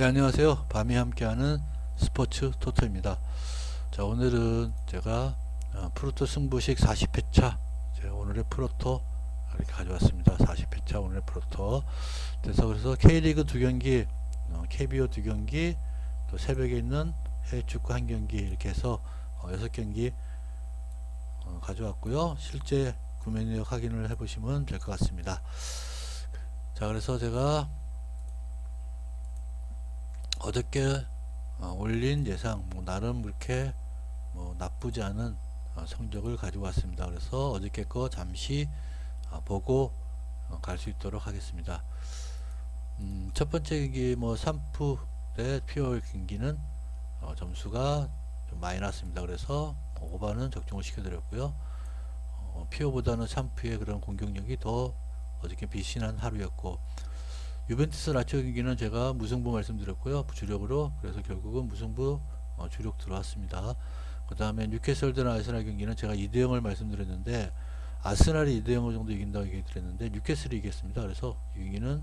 네, 안녕하세요. 밤이 함께하는 스포츠 토토입니다. 자, 오늘은 제가 어, 프로토 승부식 40회차 제가 오늘의 프로토 이렇게 가져왔습니다. 40회차 오늘의 프로토. 그래서 그래서 K리그 두 경기, 어, KBO 두 경기, 또 새벽에 있는 해외 축구 한 경기 이렇게 해서 어, 여섯 경기 어, 가져왔고요. 실제 구매 내역 확인을 해보시면 될 것 같습니다. 자, 그래서 제가 어저께 어, 올린 예상 뭐 나름 그렇게 뭐 나쁘지 않은 어, 성적을 가지고 왔습니다. 그래서 어저께 거 잠시 어, 보고 갈 수 있도록 하겠습니다. 음, 첫 번째 경기 뭐 3프 대 피올 경기는 어, 점수가 좀 많이 났습니다. 그래서 5반은 적중을 시켜드렸고요. 어, 피오보다는 3프의 그런 공격력이 더 어저께 비신한 하루였고 유벤투스 라치오 경기는 제가 무승부 말씀드렸고요. 주력으로 그래서 결국은 무승부 어, 주력 들어왔습니다. 그 다음에 뉴캐슬 대 아스날 경기는 제가 2대 0을 말씀드렸는데 아스날이 2대 0 정도 이긴다고 얘기 드렸는데 뉴캐슬이 이겼습니다. 그래서 이 경기는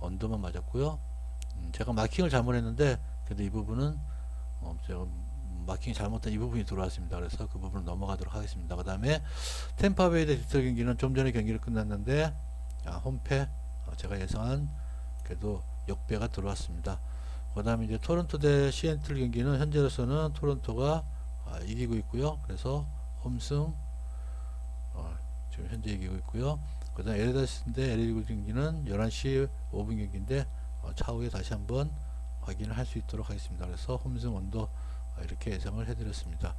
언더만 맞았고요. 음, 제가 마킹을 잘못했는데 그래도 이 부분은 어, 제가 마킹이 잘못된 이 부분이 들어왔습니다. 그래서 그 부분을 넘어가도록 하겠습니다. 그 다음에 템파베이 대 디틀 경기는 좀 전에 경기를 끝났는데 아, 홈패 어, 제가 예상한 그래도 역배가 들어왔습니다. 그 다음에 이제 토론토 대 시애틀 경기는 현재로서는 토론토가 아, 이기고 있고요. 그래서 홈승 어, 지금 현재 이기고 있고요. 그 다음 에르다스 대 LA 경기는 11시 5분 경기인데 어, 차후에 다시 한번 확인을 할 수 있도록 하겠습니다. 그래서 홈승 원도 어, 이렇게 예상을 해드렸습니다.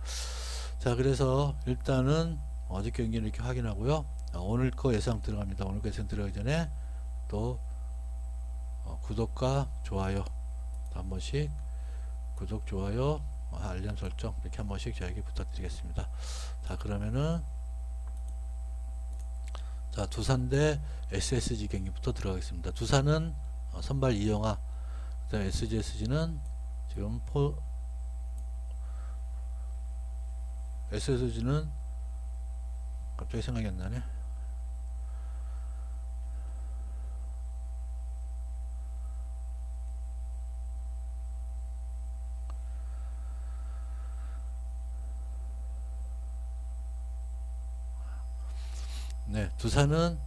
자 그래서 일단은 어제 경기를 이렇게 확인하고요. 어, 오늘 거 예상 들어갑니다. 오늘 거 예상 들어가기 전에 또 어, 구독과 좋아요. 한 번씩 구독 좋아요 어, 알림 설정 이렇게 한 번씩 저에게 부탁드리겠습니다. 자 그러면은 자 두산 대 SSG 경기부터 들어가겠습니다. 두산은 어, 선발 이영하 SGSG는 지금 포 SSG는 갑자기 생각이 안 나네 네, 두산은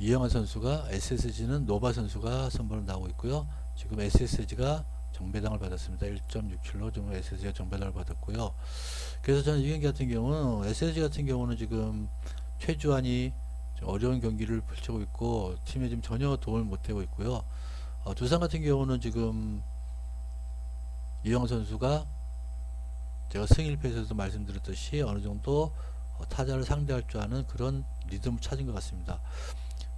이영하 선수가 SSG는 노바 선수가 선발로 나오고 있고요. 지금 SSG가 정배당을 받았습니다. 1.67로 지금 SSG가 정배당을 받았고요. 그래서 저는 이 경기 같은 경우는 SSG 같은 경우는 지금 최주환이 좀 어려운 경기를 펼치고 있고 팀에 지금 전혀 도움을 못 되고 있고요. 어, 두산 같은 경우는 지금 이영 선수가 제가 승일패에서도 말씀드렸듯이 어느 정도 어, 타자를 상대할 줄 아는 그런 리듬을 찾은 것 같습니다.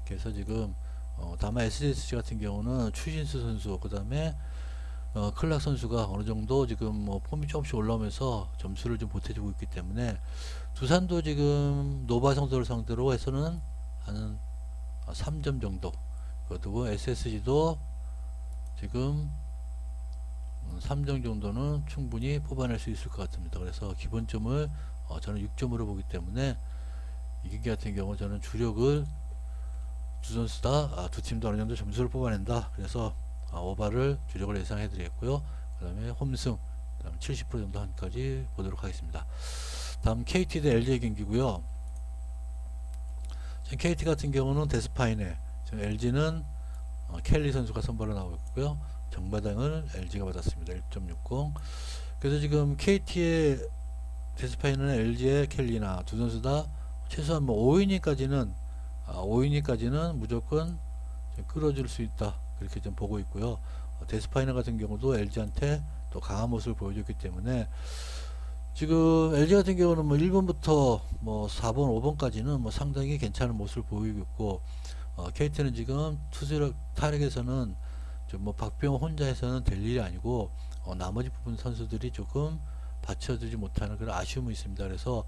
그래서 지금 어, 다만 SSG 같은 경우는 추신수 선수 그 다음에 어, 클락 선수가 어느 정도 지금 뭐 폼이 조금씩 올라오면서 점수를 좀 보태주고 있기 때문에 두산도 지금 노바 성도를 상대로 해서는 한 3점 정도 그리고 SSG도 지금 3점 정도는 충분히 뽑아낼 수 있을 것 같습니다. 그래서 기본점을 어, 저는 6점으로 보기 때문에 이 경기 같은 경우 저는 주력을 두 선수 다, 아, 두 팀도 어느 정도 점수를 뽑아낸다. 그래서 아, 오바를 주력을 예상해 드리겠고요. 그 다음에 홈승, 그 다음 70% 정도 한까지 보도록 하겠습니다. 다음 KT 대 LG 경기고요. 지금 KT 같은 경우는 데스파이네, 지금 LG는 어, 켈리 선수가 선발로 나오고 있고요. 정바당을 LG가 받았습니다. 1.60. 그래서 지금 KT의 데스파이는 LG의 켈리나 두 선수 다 최소한 뭐 5이닝까지는 아, 5이닝까지는 무조건 좀 끌어줄 수 있다 그렇게 좀 보고 있고요. 어, 데스파이너 같은 경우도 LG한테 또 강한 모습을 보여줬기 때문에 지금 LG 같은 경우는 뭐 1번부터 뭐 4번, 5번까지는 뭐 상당히 괜찮은 모습을 보이고 있고 어, KT는 지금 투수력 타력에서는 좀 뭐 박병호 혼자 해서는 될 일이 아니고 어, 나머지 부분 선수들이 조금 받쳐주지 못하는 그런 아쉬움이 있습니다. 그래서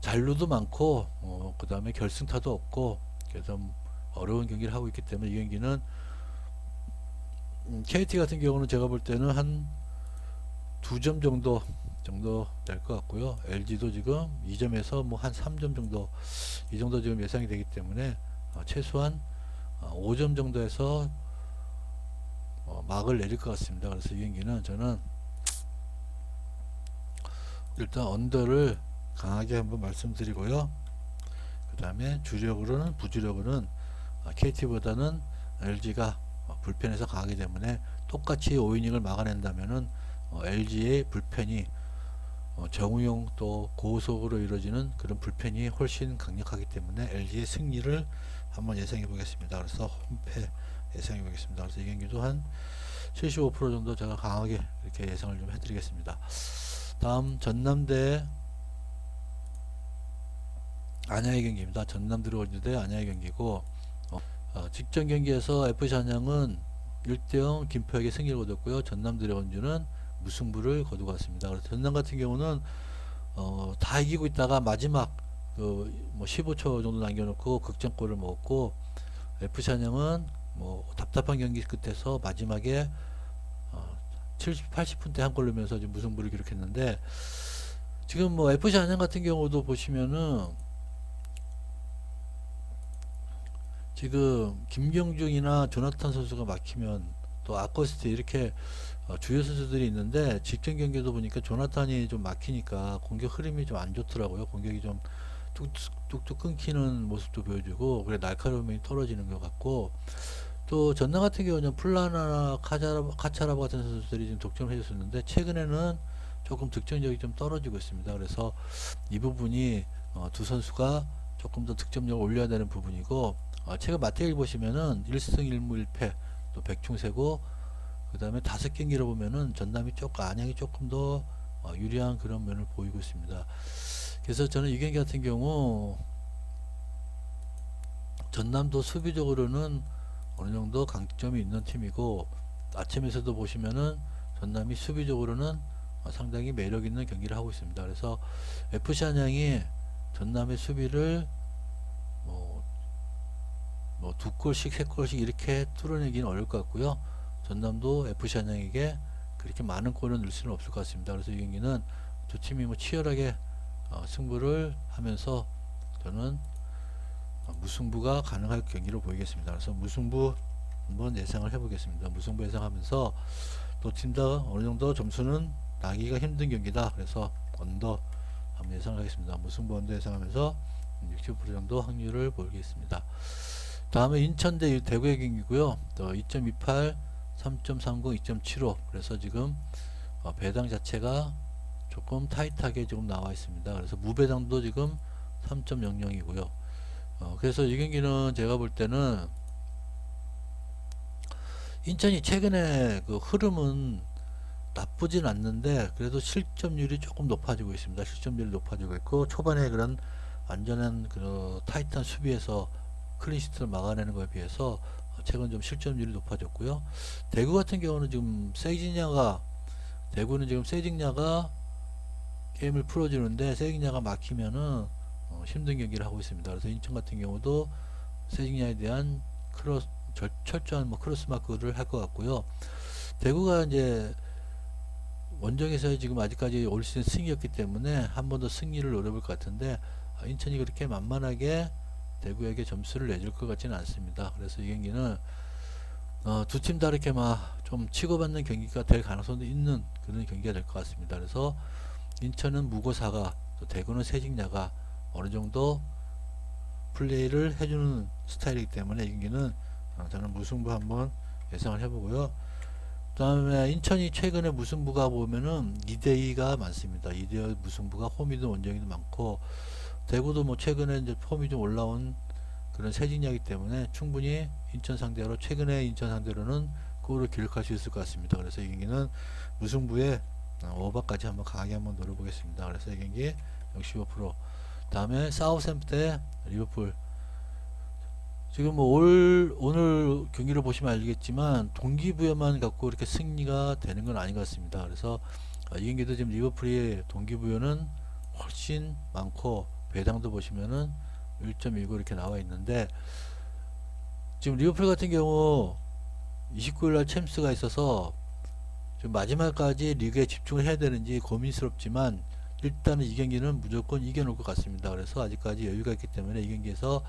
잔루도 많고 어, 그 다음에 결승타도 없고 그래서 좀 어려운 경기를 하고 있기 때문에 이 경기는 음, KT 같은 경우는 제가 볼 때는 한 두 점 정도 정도 될 것 같고요. LG도 지금 2점에서 뭐 한 3점 정도 이 정도 지금 예상이 되기 때문에 어, 최소한 어, 5점 정도에서 어, 막을 내릴 것 같습니다. 그래서 이 경기는 저는 일단 언더를 강하게 한번 말씀드리고요. 그 다음에 주력으로는 부주력으로는 KT보다는 LG가 어, 불펜에서 강하기 때문에 똑같이 5이닝을 막아낸다면은 LG의 불펜이 어, 정우용 또 고속으로 이루어지는 그런 불펜이 훨씬 강력하기 때문에 LG의 승리를 한번 예상해 보겠습니다. 그래서 홈패 예상해 보겠습니다. 그래서 이 경기도 한 75% 정도 제가 강하게 이렇게 예상을 좀 해드리겠습니다. 다음 전남대 안야의 경기입니다. 전남 들어오는데 안야의 경기고 어, 어, 직전 경기에서 FC 안양은 1대0 김포에게 승리를 거뒀고요. 전남 드래곤즈는 무승부를 거두고 왔습니다. 그래서 전남 같은 경우는 어, 다 이기고 있다가 마지막 그뭐 15초 정도 남겨놓고 극장골을 먹었고 FC 안양은 뭐 답답한 경기 끝에서 마지막에 어, 70, 80분 때한골 넣으면서 무승부를 기록했는데 지금 뭐 FC 안양 같은 경우도 보시면은 지금 김경중이나 조나탄 선수가 막히면 또 아코스트 이렇게 어, 주요 선수들이 있는데 직전 경기도 보니까 조나탄이 좀 막히니까 공격 흐름이 좀 안 좋더라고요. 공격이 좀 뚝뚝, 끊기는 모습도 보여주고 그래 날카로움이 떨어지는 것 같고 또 전남 같은 경우는 플라나나 카자라, 카차라바 같은 선수들이 좀 독점을 해줬었는데 최근에는 조금 득점력이 좀 떨어지고 있습니다. 그래서 이 부분이 어, 두 선수가 조금 더 득점력을 올려야 되는 부분이고 어, 최근 마태일 보시면은 1승 1무 1패 또 백충세고 그 다음에 다섯 경기를 보면은 전남이 조금 안양이 조금 더 어, 유리한 그런 면을 보이고 있습니다. 그래서 저는 이 경기 같은 경우 전남도 수비적으로는 어느 정도 강점이 있는 팀이고 아침에서도 보시면은 전남이 수비적으로는 어, 상당히 매력 있는 경기를 하고 있습니다. 그래서 FC 안양이 전남의 수비를 뭐, 뭐 두 골씩 세 골씩 이렇게 뚫어내기는 어려울 것 같고요. 전남도 FC 안양에게 그렇게 많은 골을 넣을 수는 없을 것 같습니다. 그래서 이 경기는 두 팀이 뭐 치열하게 어, 승부를 하면서 저는 어, 무승부가 가능할 경기로 보이겠습니다. 그래서 무승부 한번 예상을 해보겠습니다. 무승부 예상하면서 또 팀 다 어느 정도 점수는 나기가 힘든 경기다. 그래서 언더 한번 예상하겠습니다. 무승부 언더 예상하면서 60% 정도 확률을 보이겠습니다. 다음에 인천 대 대구의 경기고요. 또 2.28, 3.30, 2.75. 그래서 지금 어, 배당 자체가 조금 타이트하게 지금 나와 있습니다. 그래서 무배당도 지금 3.00이고요. 어, 그래서 이 경기는 제가 볼 때는 인천이 최근에 그 흐름은 나쁘진 않는데 그래도 실점률이 조금 높아지고 있습니다. 실점률이 높아지고 있고 초반에 그런 안전한 그 타이트한 수비에서 클린시트를 막아내는 것에 비해서 최근 좀 실점률이 높아졌고요. 대구 같은 경우는 지금 세징야가 대구는 지금 세징야가 게임을 풀어주는데 세징야가 막히면은 어, 힘든 경기를 하고 있습니다. 그래서 인천 같은 경우도 세징야에 대한 크로스 절, 철저한 뭐 크로스 마크를 할 것 같고요. 대구가 이제 원정에서 지금 아직까지 올 시즌 승이었기 때문에 한 번 더 승리를 노려볼 것 같은데 아, 인천이 그렇게 만만하게 대구에게 점수를 내줄 것 같지는 않습니다. 그래서 이 경기는 어, 두 팀 다 이렇게 막 좀 치고받는 경기가 될 가능성도 있는 그런 경기가 될 것 같습니다. 그래서 인천은 무고사가 또 대구는 세징야가 어느 정도 플레이를 해주는 스타일이기 때문에 이 경기는 어, 저는 무승부 한번 예상을 해보고요. 그 다음에 인천이 최근에 무승부가 보면은 2대2가 많습니다. 2대2 무승부가 홈이든 원정이든 많고 대구도 뭐 최근에 이제 폼이 좀 올라온 그런 세징야이기 때문에 충분히 인천 상대로 최근에 인천 상대로는 골을 기록할 수 있을 것 같습니다. 그래서 이 경기는 무승부에 어, 오버까지 한번 강하게 한번 노려보겠습니다. 그래서 이 경기 65% 다음에 사우샘프대 리버풀 지금 뭐 올 오늘 경기를 보시면 알겠지만 동기부여만 갖고 이렇게 승리가 되는 건 아닌 것 같습니다. 그래서 어, 이 경기도 지금 리버풀의 동기부여는 훨씬 많고 배당도 보시면은 1.19 이렇게 나와 있는데 지금 리버풀 같은 경우 29일 날 챔스가 있어서 좀 마지막까지 리그에 집중을 해야 되는지 고민스럽지만 일단은 이 경기는 무조건 이겨놓을 것 같습니다. 그래서 아직까지 여유가 있기 때문에 이 경기에서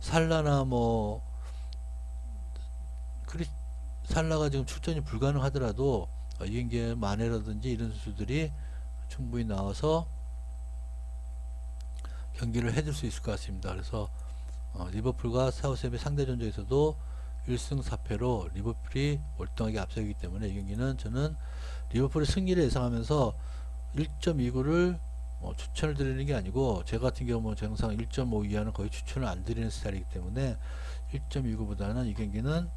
살라나 뭐 크리 살라가 지금 출전이 불가능하더라도 어, 이경기의 마네라든지 이런 선수들이 충분히 나와서 경기를 해줄 수 있을 것 같습니다. 그래서 어, 리버풀과 사우스햄의 상대 전적에서도 1승 4패로 리버풀이 월등하게 앞서기 때문에 이 경기는 저는 리버풀의 승리를 예상하면서 1.29를 뭐 추천을 드리는 게 아니고 제 같은 경우는 정상 1.5 이하는 거의 추천을 안 드리는 스타일이기 때문에 1.29보다는 이 경기는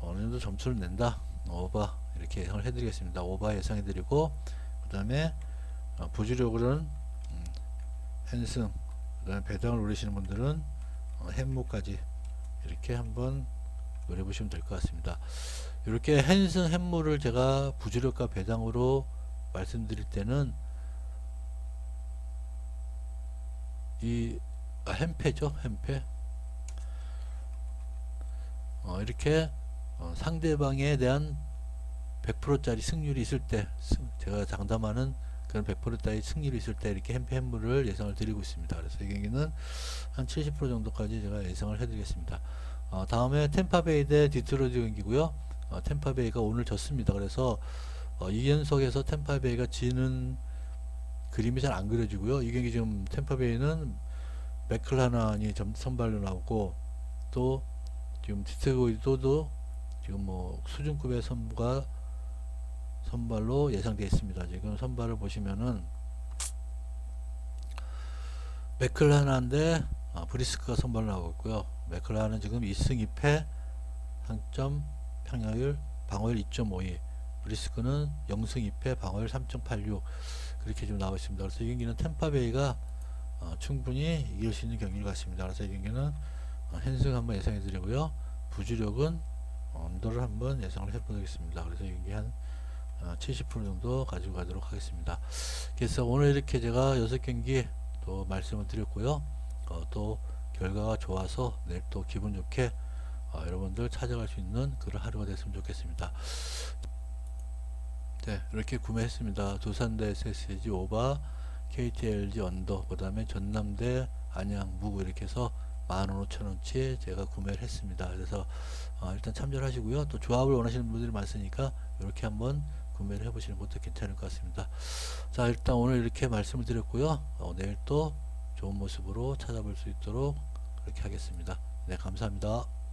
어느 정도 점수를 낸다 오바 이렇게 예상을 해드리겠습니다 오바 예상해드리고 그 다음에 어, 부주력으로는 음, 헨승 배당을 노리시는 분들은 어, 햄무까지 이렇게 한번 노려보시면 될 것 같습니다. 이렇게 헨승 햄무를 제가 부주력과 배당으로 말씀드릴 때는 이 아, 햄패죠 햄패 어, 이렇게 어, 상대방에 대한 100%짜리 승률이 있을 때 승- 제가 장담하는 그런 100%짜리 승률이 있을 때 이렇게 햄패 햄물을 예상을 드리고 있습니다. 그래서 이 경기는 한 70% 정도까지 제가 예상을 해드리겠습니다. 어, 다음에 템파베이 대 디트로이트 경기고요. 어, 템파베이가 오늘 졌습니다. 그래서 어, 2연속에서 템파베이가 지는 그림이 잘 안 그려지고요. 이 경기 지금 템파베이는 맥클라난이 점 선발로 나오고 또 지금 디트로이트도 지금 뭐 수준급의 선수가 선발로 예상되어 있습니다. 지금 선발을 보시면은 맥클라난데 아, 브리스크가 선발로 나오고 있고요. 맥클라는 지금 2승 2패 상점 평야율 방어율 2.52 브리스크는 0승 2패 방어율 3.86 그렇게 좀 나와 있습니다. 그래서 이 경기는 템파베이가 어, 충분히 이길 수 있는 경기를 같습니다. 그래서 이 경기는 어, 헨승 한번 예상해 드리고요. 부주력은 어, 언더를 한번 예상을 해보겠습니다. 그래서 이 경기 한 어, 70% 정도 가지고 가도록 하겠습니다. 그래서 오늘 이렇게 제가 6경기 또 말씀을 드렸고요. 어, 또 결과가 좋아서 내일 또 기분 좋게 어, 여러분들 찾아갈 수 있는 그런 하루가 됐으면 좋겠습니다. 네, 이렇게 구매했습니다. 두산대 SSG 오바, KTLG 언더, 그 다음에 전남대 안양 무구 이렇게 해서 15,000원치 제가 구매를 했습니다. 그래서 어, 일단 참조를 하시고요. 또 조합을 원하시는 분들이 많으니까 이렇게 한번 구매를 해보시는 것도 괜찮을 것 같습니다. 자, 일단 오늘 이렇게 말씀을 드렸고요. 어, 내일 또 좋은 모습으로 찾아볼 수 있도록 그렇게 하겠습니다. 네, 감사합니다.